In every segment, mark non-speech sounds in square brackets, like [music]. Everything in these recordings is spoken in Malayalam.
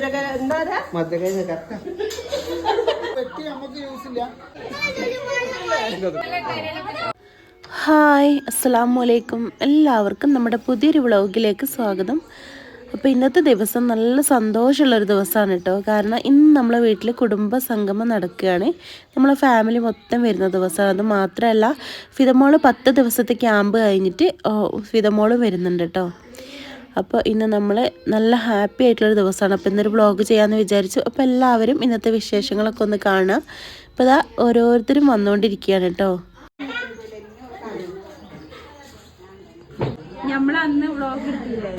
മധുരക എന്താ നമുക്ക് യൂസ് ഇല്ല. ഹായ് അസ്സാം വലൈക്കും എല്ലാവർക്കും നമ്മുടെ പുതിയൊരു വ്ളോഗിലേക്ക് സ്വാഗതം. അപ്പോൾ ഇന്നത്തെ ദിവസം നല്ല സന്തോഷമുള്ളൊരു ദിവസമാണ് കേട്ടോ. കാരണം ഇന്ന് നമ്മളെ വീട്ടിൽ കുടുംബ സംഗമം നടക്കുകയാണ്. നമ്മളെ ഫാമിലി മൊത്തം വരുന്ന ദിവസമാണ്. അത് മാത്രമല്ല ഫിതമോൾ പത്ത് ദിവസത്തെ ക്യാമ്പ് കഴിഞ്ഞിട്ട് ഫിതമോളും വരുന്നുണ്ട് കേട്ടോ. അപ്പോൾ ഇന്ന് നമ്മൾ നല്ല ഹാപ്പി ആയിട്ടുള്ളൊരു ദിവസമാണ്. അപ്പോൾ ഇന്നൊരു വ്ളോഗ് ചെയ്യാമെന്ന് വിചാരിച്ചു. അപ്പോൾ എല്ലാവരും ഇന്നത്തെ വിശേഷങ്ങളൊക്കെ ഒന്ന് കാണാം അപ്പോൾ ഇതാ ഓരോരുത്തരും വന്നുകൊണ്ടിരിക്കുകയാണ് കേട്ടോ. ഞമ്മളന്ന് വ്ളോഗ് എടുത്തില്ലേ?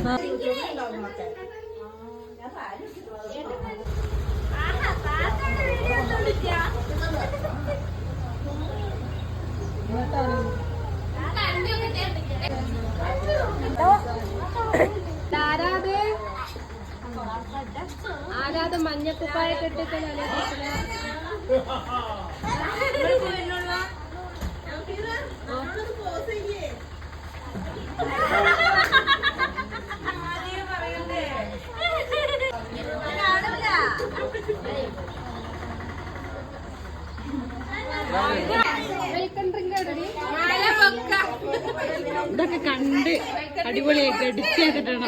മഞ്ഞക്കുപ്പായൊക്കെ ഇട്ടിട്ട് ഇതൊക്കെ കണ്ട് അടിപൊളിയായിട്ട് എഡിറ്റ് ചെയ്തിട്ടാണ്.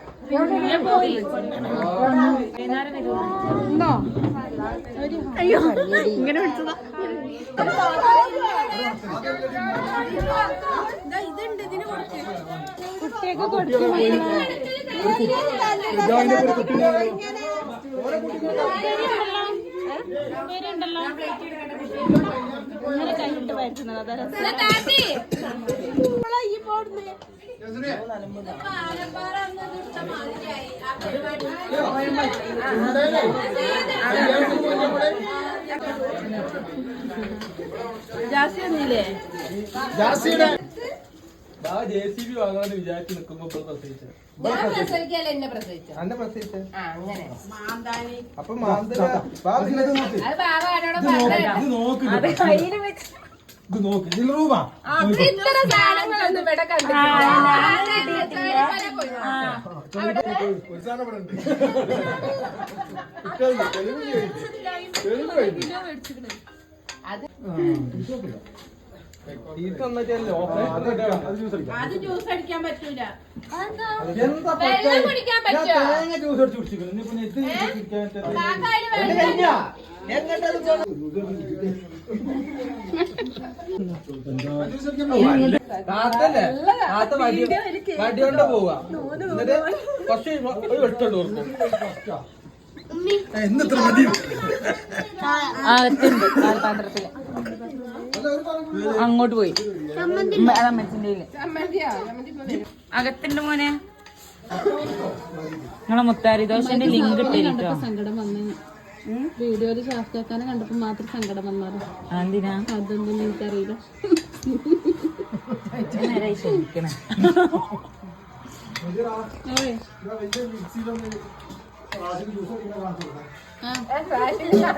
കുട്ടിയൊക്കെ കൊടുത്തു ഇങ്ങനെ കൈയിട്ട് വരുത്തുന്നത് അതാ രസം ജാസിയുടെ ജെ സി ബി വാങ്ങാന്ന് വിചാരിച്ച് നിക്കുമ്പോ പ്രസവിച്ച ആ, അങ്ങനെ മാന്താനി അപ്പൊ മാന്തല നോക്ക്. ഇത് നോക്ക്. ഇത് നോക്ക് ഇതിൽ റൂമാ ഇത്ര സാധനങ്ങളൊന്നും ഇവിടെ ഒരു സാധനം ഇവിടെ ഉണ്ട്. തന്നിട്ടല്ലേ ഓഫർ അത്. അത് ജ്യൂസ് അടിക്കാം. അത് ജ്യൂസ് അടിക്കാൻ പറ്റൂല എന്താ വെള്ളം കുടിക്കാൻ ജ്യൂസ് അടിച്ച് കുടിച്ചിരിക്കുന്നു ഇനിയിപ്പോ നെറ്റ് കുടിക്കാൻ കാക്കായിൽ വെള്ളം അടിക്കാൻ പോവാ. എന്നിട്ട് കുറച്ച് ഒരു വെട്ടുണ്ട് ആ എന്നിത്ര മതി പാത്രത്തിൽ അങ്ങോട്ട് പോയി. അകത്തിന്റെ മോനെ. നിങ്ങളെ മുത്താരി ദോശന്റെ ലിങ്ക് ഇട്ടിട്ടോ സങ്കടം വന്ന്. വീഡിയോയിൽ ഷാഫ്റ്റാക്കാനെ കണ്ടപ്പോ മാത്രം സങ്കടം വന്നത് എന്തിനാ അതൊന്നും എനിക്കറിയില്ല. ക്ഷമിക്കണേ. ഓയ് ഇതാ വലിയ മിക്സിയിലൊന്ന് ആദ്യം ജ്യൂസ് അടിക്കാൻ കാണിച്ചു കൊടുക്കാം. ആ എന്നാ, എന്നാ,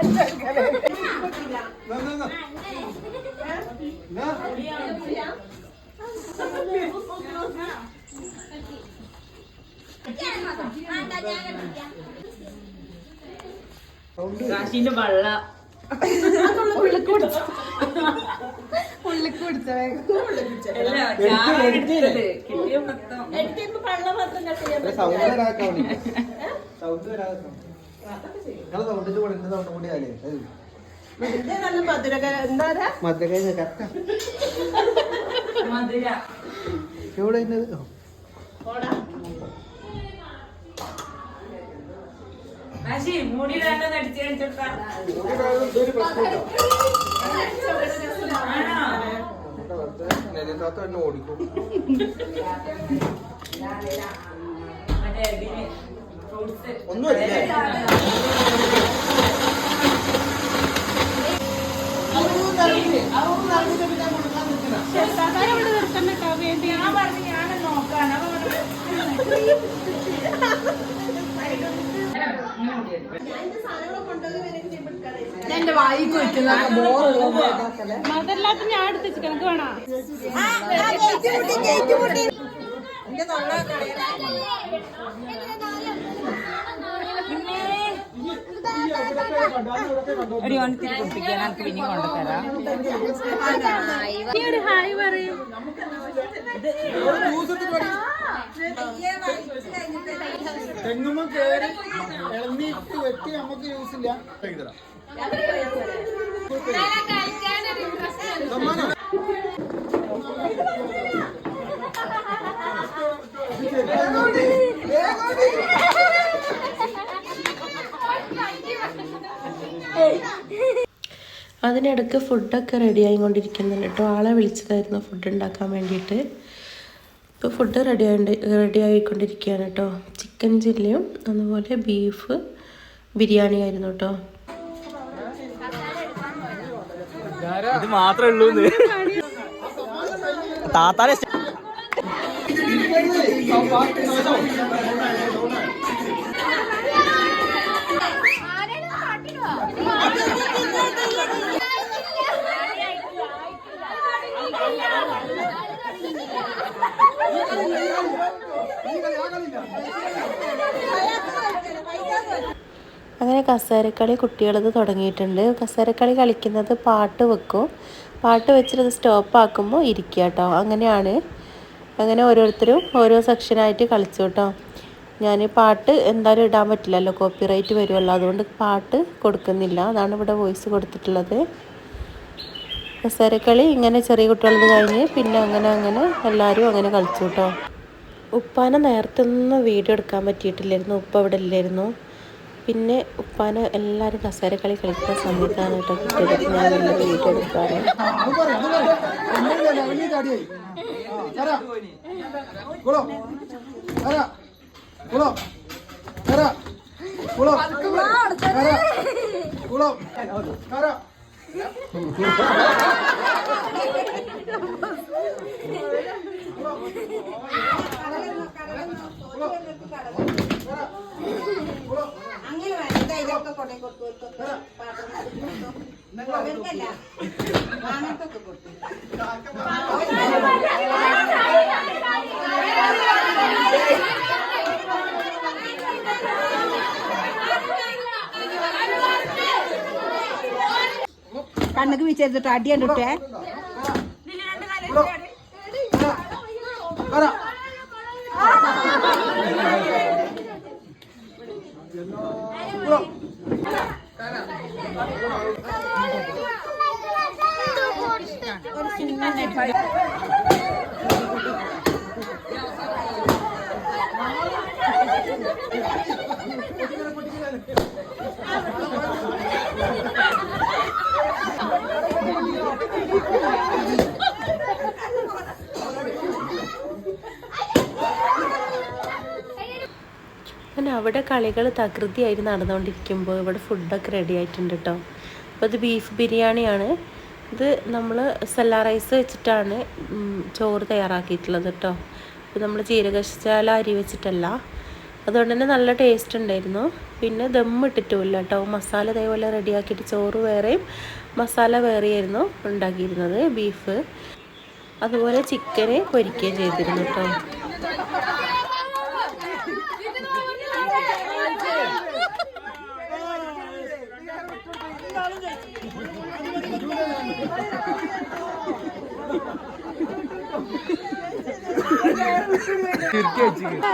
എന്നാ. എന്നാ? കാശിന്റെ വള്ള. സൗണ്ട് വരാക്കാൻ വേണ്ടി. സൗണ്ട് വരാതെ നിങ്ങളെ സൗണ്ടിന്റെ കൂടെ എന്റെ സൗണ്ട് കൂടി ആലേ മധുര വായിക്ക് വെക്കുന്ന ഇന്നത്? ഓ. മൂടിയിടാനൊന്നും ഇതൊരു പ്രശ്നമില്ല. ഇവിടെ വെറുതെ നെല്ലിത്താത്ത എന്നെ ഓടിക്കും കുടിപ്പിക്കാൻ നമുക്ക് പിന്നെ കൊണ്ടുതരാം ഒരു ഹായ് പറയും. തെങ്ങുമ്പോ കേറി ഇളനീട്ട് വെട്ടി നമുക്ക് യൂസ് ഇല്ല. സമ്മാനം. അതിനിടയ്ക്ക് ഫുഡൊക്കെ റെഡി ആയിക്കൊണ്ടിരിക്കുന്നുണ്ട് കേട്ടോ. ആളെ വിളിച്ചതായിരുന്നു ഫുഡ് ഉണ്ടാക്കാൻ വേണ്ടിയിട്ട്. ഇപ്പോൾ ഫുഡ് റെഡി ആയി റെഡി ആയിക്കൊണ്ടിരിക്കുകയാണ് കേട്ടോ. ചിക്കൻ ചില്ലിയും അതുപോലെ ബീഫ് ബിരിയാണി ആയിരുന്നു കേട്ടോ. ഇത് മാത്രമേ ഉള്ളൂ അങ്ങനെ കസേരക്കളി കുട്ടികളത് തുടങ്ങിയിട്ടുണ്ട്. കസേരക്കളി കളിക്കുന്നത് പാട്ട് വെക്കും. പാട്ട് വെച്ചിട്ട് സ്റ്റോപ്പ് ആക്കുമ്പോൾ ഇരിക്കുക കേട്ടോ അങ്ങനെയാണ്. അങ്ങനെ ഓരോരുത്തരും ഓരോ സെക്ഷനായിട്ട് കളിച്ചു കേട്ടോ ഞാൻ പാട്ട് എന്തായാലും ഇടാൻ പറ്റില്ലല്ലോ. കോപ്പിറൈറ്റ് വരുമല്ലോ അതുകൊണ്ട് പാട്ട് കൊടുക്കുന്നില്ല. അതാണ് ഇവിടെ വോയിസ് കൊടുത്തിട്ടുള്ളത്. കസേരക്കളി ഇങ്ങനെ ചെറിയ കുട്ടികളത് കഴിഞ്ഞ് പിന്നെ അങ്ങനെ അങ്ങനെ എല്ലാവരും അങ്ങനെ കളിച്ചു കേട്ടോ ഉപ്പാനെ നേരത്തെ ഒന്നും വീഡിയോ എടുക്കാൻ പറ്റിയിട്ടില്ലായിരുന്നു. ഉപ്പ അവിടെ ഇല്ലായിരുന്നു. പിന്നെ ഉപ്പാനെ എല്ലാവരും കസേരക്കളി കളിക്കുന്ന സമയത്താണ് കേട്ടോ കിട്ടിയത് ഞാൻ നല്ല വീഡിയോ എടുക്കാറ്. കുളോ കുളോ കുളോ അങ്ങനെ വേണ്ട ഇതൊക്കെ കൊണ്ടേ കൊടുത്തു അവർക്കല്ല ആണക്കൊക്കെ കൊടുത്തു കണ്ണക്ക് വിചാരിച്ചിട്ട് അടി കണ്ടിട്ടേ? ഒരു കുളോ അങ്ങനെ അവിടെ കളികൾ തകൃതിയായി നടന്നുകൊണ്ടിരിക്കുമ്പോൾ ഇവിടെ ഫുഡൊക്കെ റെഡി ആയിട്ടുണ്ട് കേട്ടോ അപ്പോൾ ഇത് ബീഫ് ബിരിയാണിയാണ്. ഇത് നമ്മൾ സെല്ല റൈസ് വെച്ചിട്ടാണ് ചോറ് തയ്യാറാക്കിയിട്ടുള്ളത് കേട്ടോ ഇപ്പോൾ നമ്മൾ ജീരകശാല അരി വെച്ചിട്ടല്ല. അതുകൊണ്ട് തന്നെ നല്ല ടേസ്റ്റ് ഉണ്ടായിരുന്നു. പിന്നെ ദം ഇട്ടിട്ടുമില്ല കേട്ടോ മസാല ഇതേപോലെ റെഡിയാക്കിയിട്ട് ചോറ് വേറെയും മസാല വേറെയായിരുന്നു ഉണ്ടാക്കിയിരുന്നത് ബീഫ് അതുപോലെ ചിക്കന് പൊരിക്കുകയും ചെയ്തിരുന്നു കേട്ടോ [laughs] [laughs] വെച്ചിട്ട്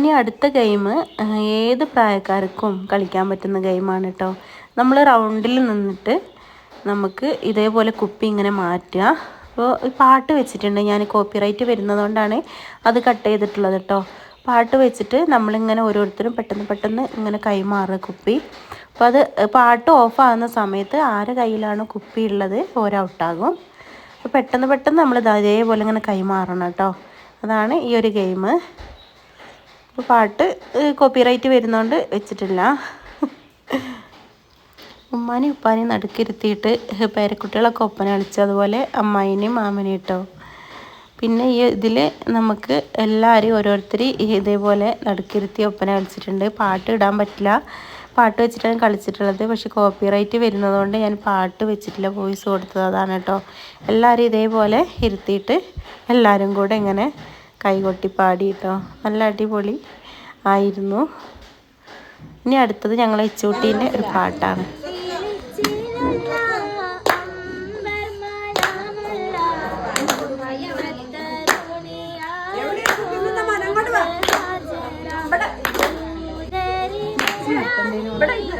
ഇനി അടുത്ത ഗെയിം ഏത് പ്രായക്കാർക്കും കളിക്കാൻ പറ്റുന്ന ഗെയിമാണ് കേട്ടോ നമ്മൾ റൗണ്ടിൽ നിന്നിട്ട് നമുക്ക് ഇതേപോലെ കുപ്പി ഇങ്ങനെ മാറ്റുക. അപ്പോൾ പാട്ട് വെച്ചിട്ടുണ്ട് ഞാൻ കോപ്പിറൈറ്റ് വരുന്നതുകൊണ്ടാണ് അത് കട്ട് ചെയ്തിട്ടുള്ളത് കേട്ടോ പാട്ട് വെച്ചിട്ട് നമ്മളിങ്ങനെ ഓരോരുത്തരും പെട്ടെന്ന് പെട്ടെന്ന് ഇങ്ങനെ കൈമാറുക കുപ്പി. അപ്പോൾ അത് പാട്ട് ഓഫാകുന്ന സമയത്ത് ആരുടെ കയ്യിലാണ് കുപ്പി ഉള്ളത് ഓരൗട്ടാകും അപ്പോൾ പെട്ടെന്ന് പെട്ടെന്ന് നമ്മൾ ഇതേപോലെ ഇങ്ങനെ കൈമാറണം കേട്ടോ അതാണ് ഈ ഒരു ഗെയിം അപ്പോൾ പാട്ട് കോപ്പിറൈറ്റ് വരുന്നതുകൊണ്ട് വെച്ചിട്ടില്ല. ഉമ്മാനെയും ഉപ്പാനെയും നടുക്കിരുത്തിയിട്ട് പേരക്കുട്ടികളൊക്കെ ഒപ്പന കളിച്ചു അതുപോലെ അമ്മായിനെയും മാമനെയും കേട്ടോ പിന്നെ ഈ ഇതിൽ നമുക്ക് എല്ലാവരെയും ഓരോരുത്തർ ഇതേപോലെ നടുക്കിരുത്തി ഒപ്പന കളിച്ചിട്ടുണ്ട്. പാട്ട് ഇടാൻ പറ്റില്ല. പാട്ട് വെച്ചിട്ടാണ് കളിച്ചിട്ടുള്ളത്. പക്ഷെ കോപ്പിറൈറ്റ് വരുന്നതുകൊണ്ട് ഞാൻ പാട്ട് വെച്ചിട്ടില്ല വോയിസ് കൊടുത്തത് അതാണ് കേട്ടോ. എല്ലാവരും ഇതേപോലെ ഇരുത്തിയിട്ട് എല്ലാവരും കൂടെ ഇങ്ങനെ കൈകൊട്ടി പാടി കേട്ടോ നല്ല അടിപൊളി ആയിരുന്നു ഇനി അടുത്തത് ഞങ്ങൾ എച്ചുകുട്ടീന്റെ ഒരു പാട്ടാണ് ശരിക്കും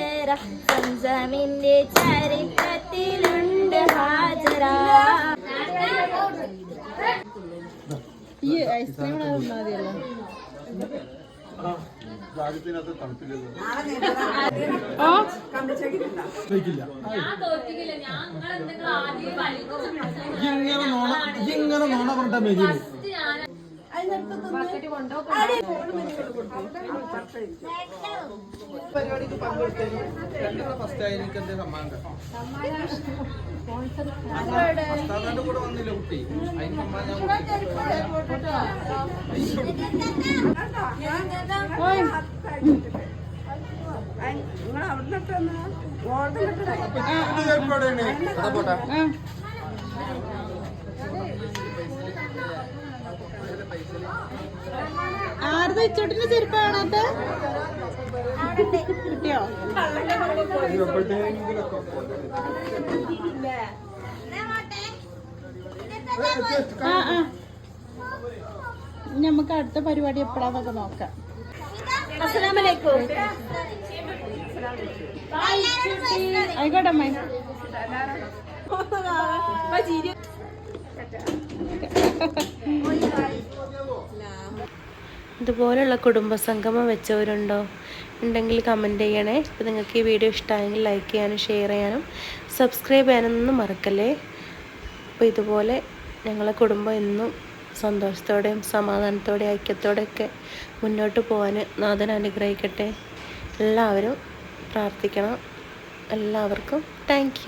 അഴകേറും സംസമിന്റെ ചരിത്രത്തിലുണ്ട് ഹാജര. ഈ ഐസ്ക്രീം മതിയല്ലോ. ഇങ്ങനെ നോണ ഇങ്ങനെ നോണ പറഞ്ഞ മെരിയിൽ പരിപാടിക്ക് പങ്കെടുത്തതിന് രണ്ടിനും ഫസ്റ്റ് ആയി എനിക്ക് എന്റെ സമ്മാനം ഉസ്താദിന്റെ കൂടെ വന്നില്ല കുട്ടി അതിന് സമ്മാനം ഞാൻ കൊടുത്തു. ഇത് ചിലപ്പോ എവിടെയാണ്? അതാ പോട്ടെ. ആരുടെ ഇച്ചോട്ടിന്റെ ചെരുപ്പ് കാണാത്ത? കിട്ടിയോ? ആ ആ. നമുക്ക് അടുത്ത പരിപാടി എപ്പോഴാന്നൊക്കെ നോക്കാം. ആയിക്കോട്ടെ അമ്മ [laughs] ഇതുപോലുള്ള കുടുംബസംഗമം വെച്ചവരുണ്ടോ ഉണ്ടെങ്കിൽ കമന്റ് ചെയ്യണേ. ഇപ്പോൾ നിങ്ങൾക്ക് ഈ വീഡിയോ ഇഷ്ടമായെങ്കിൽ ലൈക്ക് ചെയ്യാനും ഷെയർ ചെയ്യാനും സബ്സ്ക്രൈബ് ചെയ്യാനൊന്നും മറക്കല്ലേ? അപ്പോൾ ഇതുപോലെ ഞങ്ങളെ കുടുംബം എന്നും സന്തോഷത്തോടെയും സമാധാനത്തോടെയും ഐക്യത്തോടെയൊക്കെ മുന്നോട്ട് പോകാൻ നാഥൻ അനുഗ്രഹിക്കട്ടെ. എല്ലാവരും പ്രാർത്ഥിക്കണം. എല്ലാവർക്കും താങ്ക്